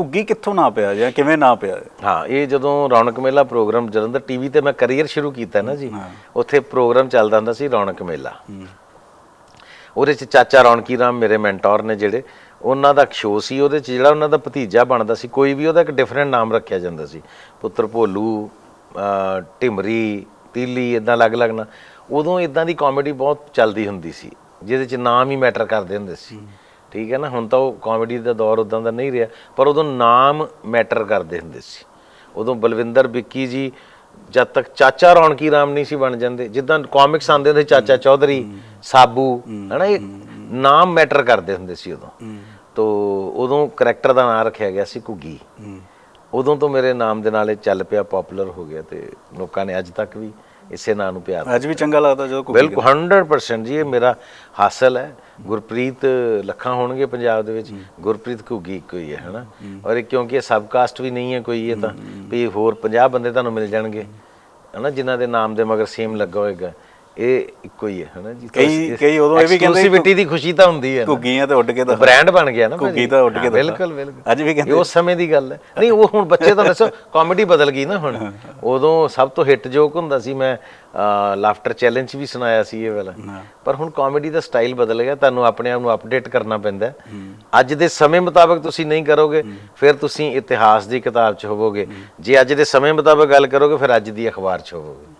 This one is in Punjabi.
ਘੁੱਗੀ ਕਿੱਥੋਂ ਨਾ ਪਿਆ ਜਾਂ ਕਿਵੇਂ ਨਾ ਪਿਆ? ਹਾਂ ਇਹ ਜਦੋਂ ਰੌਣਕ ਮੇਲਾ ਪ੍ਰੋਗਰਾਮ ਜਲੰਧਰ ਟੀਵੀ ਤੇ ਮੈਂ ਕੈਰੀਅਰ ਸ਼ੁਰੂ ਕੀਤਾ ਨਾ ਜੀ ਉੱਥੇ ਪ੍ਰੋਗਰਾਮ ਚੱਲਦਾ ਹੁੰਦਾ ਸੀ ਰੌਣਕ ਮੇਲਾ। ਉਹਦੇ ਚ ਚਾਚਾ ਰੌਣਕੀ ਰਾਮ ਮੇਰੇ ਮੈਂਟੋਰ ਨੇ ਜਿਹੜੇ ਉਹਨਾਂ ਦਾ ਸ਼ੋਅ ਸੀ ਉਹਦੇ ਚ ਜਿਹੜਾ ਉਹਨਾਂ ਦਾ ਭਤੀਜਾ ਬਣਦਾ ਸੀ ਕੋਈ ਵੀ ਉਹਦਾ ਇੱਕ ਡਿਫਰੈਂਟ ਨਾਮ ਰੱਖਿਆ ਜਾਂਦਾ ਸੀ। ਪੁੱਤਰ ਭੋਲੂ ਢਿਮਰੀ ਤੀਲੀ ਇਦਾਂ ਅਲੱਗ-ਅਲੱਗ ਨਾ। ਉਦੋਂ ਇਦਾਂ ਦੀ ਕਾਮੇਡੀ ਬਹੁਤ ਚੱਲਦੀ ਹੁੰਦੀ ਸੀ ਜਿਹਦੇ ਚ ਨਾਮ ਹੀ ਮੈਟਰ ਕਰਦੇ ਹੁੰਦੇ ਸੀ। ਠੀਕ ਹੈ ਨਾ? ਹੁਣ ਤਾਂ ਉਹ ਕਾਮੇਡੀ ਦਾ ਦੌਰ ਉਦਾਂ ਦਾ ਨਹੀਂ ਰਿਹਾ ਪਰ ਉਦੋਂ ਨਾਮ ਮੈਟਰ ਕਰਦੇ ਹੁੰਦੇ ਸੀ। ਉਦੋਂ ਬਲਵਿੰਦਰ ਵਿੱਕੀ ਜੀ ਜਦ ਤੱਕ ਚਾਚਾ ਰੌਣਕੀ ਰਾਮ ਨਹੀਂ ਸੀ ਬਣ ਜਾਂਦੇ ਜਿੱਦਾਂ ਕਾਮਿਕਸ ਆਉਂਦੇ ਹੁੰਦੇ ਚਾਚਾ ਚੌਧਰੀ ਸਾਬੂ ਹਨਾ ਇਹ ਨਾਮ ਮੈਟਰ ਕਰਦੇ ਹੁੰਦੇ ਸੀ ਉਦੋਂ। ਤੋ ਉਦੋਂ ਕਰੈਕਟਰ ਦਾ ਨਾਮ ਰੱਖਿਆ ਗਿਆ ਸੀ ਘੁੱਗੀ। ਉਦੋਂ ਤੋਂ ਮੇਰੇ ਨਾਮ ਦੇ ਨਾਲ ਇਹ ਚੱਲ ਪਿਆ ਪਪੂਲਰ ਹੋ ਗਿਆ ਤੇ ਲੋਕਾਂ ਨੇ ਅੱਜ ਤੱਕ ਵੀ ਇਸੇ ਨਾਂ ਨੂੰ ਪਿਆਰ ਅੱਜ ਵੀ ਚੰਗਾ ਲੱਗਦਾ ਜਦੋਂ ਘੁੱਗੀ ਬਿਲਕੁਲ 100% ਜੀ ਇਹ ਮੇਰਾ ਹਾਸਲ ਹੈ। ਗੁਰਪ੍ਰੀਤ ਲੱਖਾਂ ਹੋਣਗੇ ਪੰਜਾਬ ਦੇ ਵਿੱਚ। ਗੁਰਪ੍ਰੀਤ ਘੁੱਗੀ ਇੱਕੋ ਹੀ ਹੈ ਹਨਾ? ਔਰ ਇਹ ਕਿਉਂਕਿ ਇਹ ਸਬ ਕਾਸਟ ਵੀ ਨਹੀਂ ਹੈ ਕੋਈ ਇਹ ਤਾਂ ਵੀ ਹੋਰ 50 ਬੰਦੇ ਤੁਹਾਨੂੰ ਮਿਲ ਜਾਣਗੇ। ਹਨਾ ਜਿਨ੍ਹਾਂ ਦੇ ਨਾਮ ਦੇ ਮਗਰ ਸੇਮ ਲੱਗਾ ਹੋਏਗਾ। ਇਹ ਇੱਕੋ ਹੀ ਹੈ ਹਨਾ ਜੀ? ਕਈ- ਕਈ ਉਦੋਂ ਇਹ ਵੀ ਕਹਿੰਦੇ ਐਕਸਕਲੂਸਿਵਿਟੀ ਦੀ ਖੁਸ਼ੀ ਤਾਂ ਹੁੰਦੀ ਹੈ ਘੁੱਗੀਆਂ ਤੇ ਉੱਡ ਕੇ ਤਾਂ ਬ੍ਰਾਂਡ ਬਣ ਗਿਆ ਨਾ। ਘੁੱਗੀ ਤਾਂ ਉੱਡ ਕੇ। ਬਿਲਕੁਲ ਬਿਲਕੁਲ। ਅੱਜ ਵੀ ਕਹਿੰਦੇ ਉਸ ਸਮੇਂ ਦੀ ਗੱਲ ਹੈ। ਨਹੀਂ ਉਹ ਹੁਣ ਬੱਚੇ ਤਾਂ ਦੱਸੋ ਕਾਮੇਡੀ ਬਦਲ ਗਈ ਨਾ ਹੁਣ। ਉਦੋਂ ਸਭ ਤੋਂ ਹਿੱਟ ਜੋਕ ਹੁੰਦਾ ਸੀ ਮੈਂ ਲਾਫਟਰ ਚੈਲੰਜ ਵੀ ਸੁਣਾਇਆ ਸੀ ਇਹ ਵਾਲਾ। ਪਰ ਹੁਣ ਕਾਮੇਡੀ ਦਾ ਸਟਾਈਲ ਬਦਲ ਗਿਆ ਤੁਹਾਨੂੰ ਆਪਣੇ ਆਪ ਨੂੰ ਅਪਡੇਟ ਕਰਨਾ ਪੈਂਦਾ। ਅੱਜ ਦੇ ਸਮੇਂ ਮੁਤਾਬਕ ਤੁਸੀਂ ਨਹੀਂ ਕਰੋਗੇ ਫਿਰ ਤੁਸੀਂ ਇਤਿਹਾਸ ਦੀ ਕਿਤਾਬ 'ਚ ਹੋਵੋਗੇ। ਜੇ ਅੱਜ ਦੇ ਸਮੇਂ ਮੁਤਾਬਕ ਗੱਲ ਕਰੋਗੇ ਫਿਰ ਅੱਜ ਦੀ ਅਖਬਾਰ 'ਚ ਹੋਵੋਗੇ।